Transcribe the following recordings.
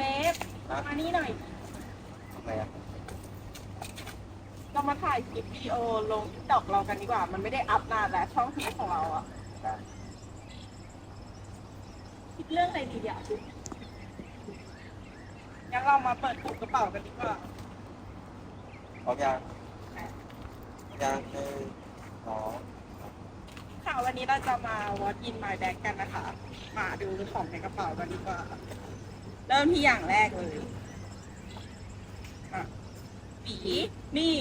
นะมานี่หน่อย ทำไมอะเรามาถ่ายคลิปวิดีโอลงทิกตอกเรากันดีกว่า มันไม่ได้อัพนานแล้วช่องพีของเราอะได้คิดเรื่องอะไรดีอะงั้นเรามาเปิดถุงกระเป๋ากันดีกว่า พร้อมยังยังหนึ่งสองค่ะวันนี้เราจะมา what in my bag กันนะคะ มาดูของในกระเป๋ากันดีกว่า เริ่มที่อย่างแรกเลยอะหวีนี่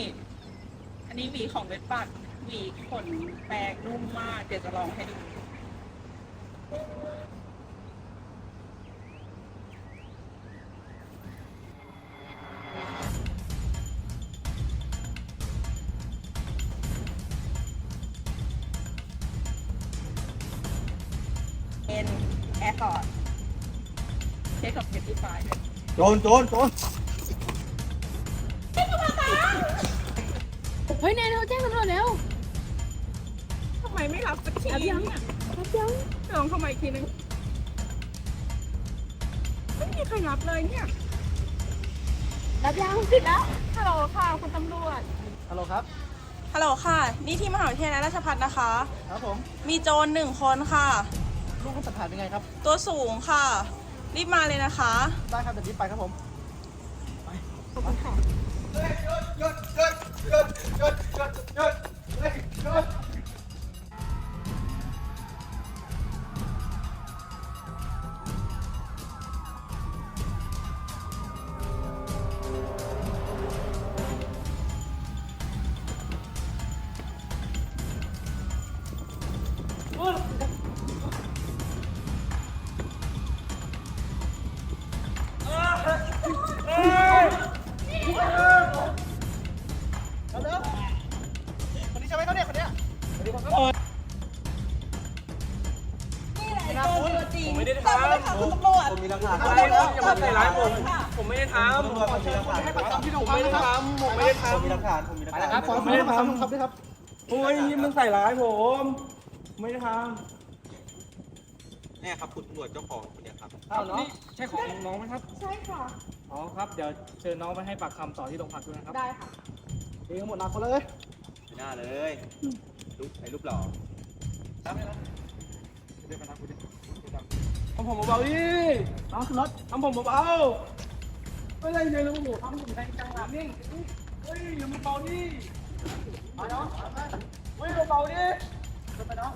อันนี้หวีของเวทปัดหวีขนแปรงนุ่มมาก เดี๋ยวจะลองให้ดูเป็นแอร์พอร์ต เช็คกับเซฟตี้ไฟล์ด้วยโจนโจนโจนเฮ้ยแนนเขาแจ้งตำรวจแล้ว ทำไมไม่รับสักทีรับยัง เนี่ยรับยังลองเข้ามาอีกทีนึงไม่มีใครรับเลยเนี่ย รับยังติดแล้ว ฮัลโหลค่ะคุณตำรวจ ฮัลโหลครับ ฮัลโหลค่ะ นี่ที่มหาวิทยาลัยราชภัฏนะคะ ครับผม มีโจรหนึ่งคนค่ะ ลูกคุณสถานเป็นไงครับ ตัวสูงค่ะ รีบมาเลยนะคะ ได้ครับเดี๋ยวนี้ไปครับผมคน จริงผมไม่ได้ทำจับเลยค่ะคุณตำรวจผมมีหลักฐานอะไรครับอย่ามาใส่ร้ายผม ผมไม่ได้ทตำรวจผมมีหลักฐานครับำผมไม่ได้ทำผมไม่ได้ทผมมีหลักทำฐานผมมีหลักฐานผมไม่ได้ทำครับครับโอ้ยนี่มันใส่ร้ายผม ไม่ได้ทเนี่ยครับคุณตำรวจเจ้าของคนเนี้ยครับำเอาเนาะใช่ของน้องไหมครับ ใช่ค่ะ อ๋อครับ เดี๋ยวเชิญน้องไปให้ปากคำต่อที่โรงพักด้วยนะครับ ได้ค่ะ เองหมดนาคนเลยไม่น่าเลยรูปไอ้รูปหล่อ ทำผมเบาๆดิน้องขึ้นรถทำผมเบาๆไม่ได้เลยลูกหนูทำผมแรงจังหวะนี่เฮ้ยอย่ามาเบาดิมาเนาะเฮ้ยเบาๆดิไปเนาะ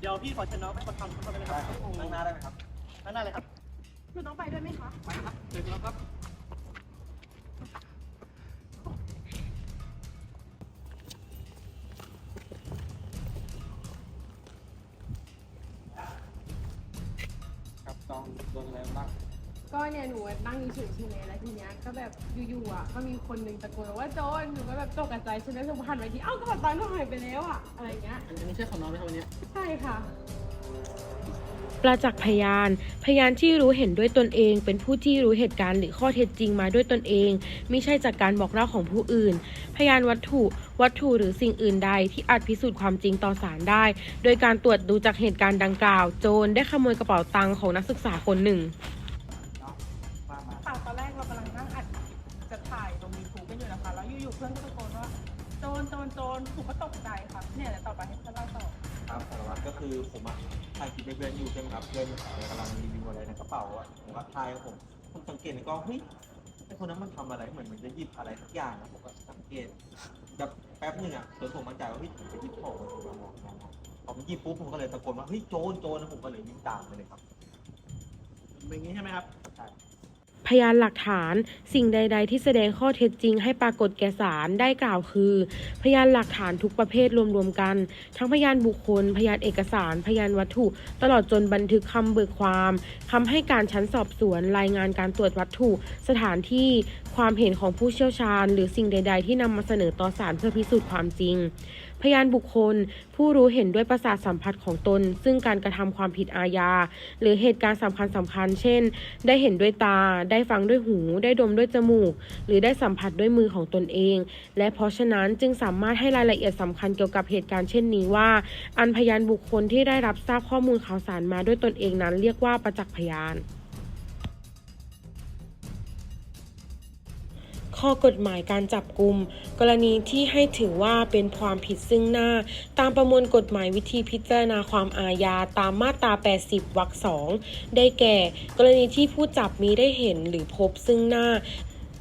เดี๋ยวพี่ขอเชิญน้องไปขอทำเขาไปเลยครับนั่งหน้าได้ไหมครับน้องหน้าเลยครับคุณต้องไปด้วยไหมคะไปครับเชิญแล้วน้องครับ นอะไรบ้างก็เนี่ยหนูนั่งอยู่เฉยๆใช่ไหมแล้วทีเนี้ยก็แบบอยู่ๆอะก็มีคนหนึ่งตะโกนว่าโจรหนูก็แบบตกใจใช่ไหมหนูหันไปทีเอ้ากระเป๋าตังค์หนูหายไปแล้วอะอะไรเงี้ยอันนี้ใช่ของน้องไหมครับวันนี้ใช่ค่ะ ประจักษ์พยาน พยานที่รู้เห็นด้วยตนเอง เป็นผู้ที่รู้เหตุการณ์หรือข้อเท็จจริงมาด้วยตนเองไม่ใช่จากการบอกเล่าของผู้อื่น พยานวัตถุ วัตถุหรือสิ่งอื่นใดที่อาจพิสูจน์ความจริงต่อศาลได้ โดยการตรวจดูจากเหตุการณ์ดังกล่าว โจรได้ขโมยกระเป๋าตังค์ของนักศึกษาคนหนึ่งมามาค่ะตอนแรกเรากำลังนั่งอัดจะถ่ายลงยูทูบกันอยู่นะคะแล้วอยู่ๆเพื่อนก็ตะโกนว่าโจรโจรโจรผมก็ตกใจค่ะเนี่ยเดี๋ยวต่อไปให้เพื่อนเล่าต่อ ครับสารวัตรก็คือผมอะถ่ายคลิปให้เพื่อนอยู่ใช่ไหมครับเพื่อนกำลังรีวิวอะไรในกระเป๋าอะผมก็ถ่ายครับผมผมสังเกตในกล้องเฮ้ยไอคนนั้นมันทำอะไรเหมือนมันจะหยิบอะไรสักอย่างนะผมก็สังเกตแบบแป๊บหนึงอะจนผมมั่นใจว่าเฮ้ยผมจะหยิบของผมมามองมองมองพอมันหยิบปุ๊บผมก็เลยตะโกนว่าเฮ้ยโจรโจรแล้วผมก็เลยวิ่งตามไปเลยครับเป็นอย่างนี้ใช่ไหมครับใช่ พยานหลักฐาน สิ่งใด ๆ ที่แสดงข้อเท็จจริง ให้ปรากฏแก่ศาลได้กล่าวคือ พยานหลักฐานทุกประเภทรวมๆกัน ทั้งพยานบุคคล พยานเอกสาร พยานวัตถุ ตลอดจนบันทึกคำเบิกความคำให้การชั้นสอบสวน รายงานการตรวจวัตถุ สถานที่ความเห็นของผู้เชี่ยวชาญ หรือสิ่งใด ๆ ที่นำมาเสนอต่อศาลเพื่อพิสูจน์ความจริง พยานบุคคล ผู้รู้เห็นด้วยประสาทสัมผัสของตน ซึ่งการกระทำความผิดอาญา หรือเหตุการณ์สำคัญสำคัญ เช่น ได้เห็นด้วยตา ได้ฟังด้วยหู ได้ดมด้วยจมูก หรือได้สัมผัสด้วยมือของตนเอง และเพราะฉะนั้นจึงสามารถให้รายละเอียดสำคัญเกี่ยวกับเหตุการณ์เช่นนี้ว่า อันพยานบุคคลที่ได้รับทราบข้อมูลข่าวสารมาด้วยตนเองนั้น เรียกว่าประจักษ์พยาน ข้อกฎหมายการจับกลุ่มกรณีที่ให้ถือว่าเป็นความผิดซึ่งหน้า ตามประมวลกฎหมายวิธีพิจารณาความอาญาตามมาตรา 80 วรรคสองได้แก่ กรณีที่ผู้จับมีได้เห็นหรือพบซึ่งหน้า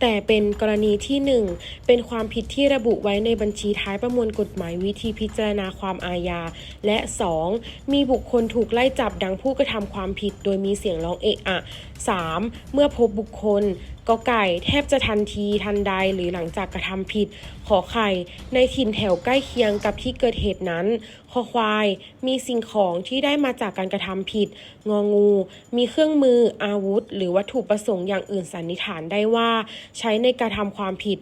แต่เป็นกรณีที่ 1 เป็นความผิดที่ระบุไว้ในบัญชีท้ายประมวลกฎหมายวิธีพิจารณาความอาญา และ 2. มีบุคคลถูกไล่จับดังผู้กระทำความผิด โดยมีเสียงร้องเอะอะ 3. เมื่อพบบุคคล กอไก่แทบจะทันทีทันใดหรือหลังจากกระทำผิด ขอไข่ ในถิ่นแถวใกล้เคียงกับที่เกิดเหตุนั้น คอควาย มีสิ่งของที่ได้มาจากการกระทำผิด งองู มีเครื่องมืออาวุธ หรือวัตถุประสงค์อย่างอื่นสันนิษฐานได้ว่า ใช้ในการทำความผิด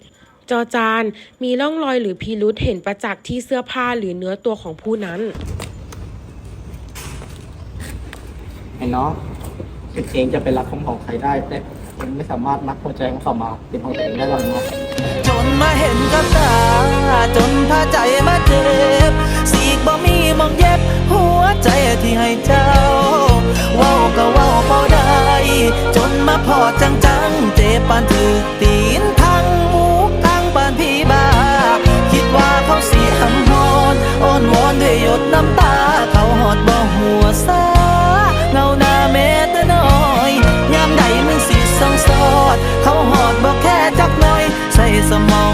จอจานมีร่องรอยหรือพิรุษเห็นประจักษ์ที่เสื้อผ้าหรือเนื้อตัวของผู้นั้นไอ้น้องเองจะเป็นรักของของใครได้ มันไม่สามารถนักหัวใจของเขามาเป็นของตัวเองได้หรอกนะจนมาเห็นกับตา จนพาใจมาเจ็บสีกบ่มีมองเย็บ หัวใจที่ให้เจ้า เว้าก็เว้าพอได้ จนมาพอจังๆเจ็บปานถือ เขาหอดบอกแค่จักหน่อย ใส่สมอง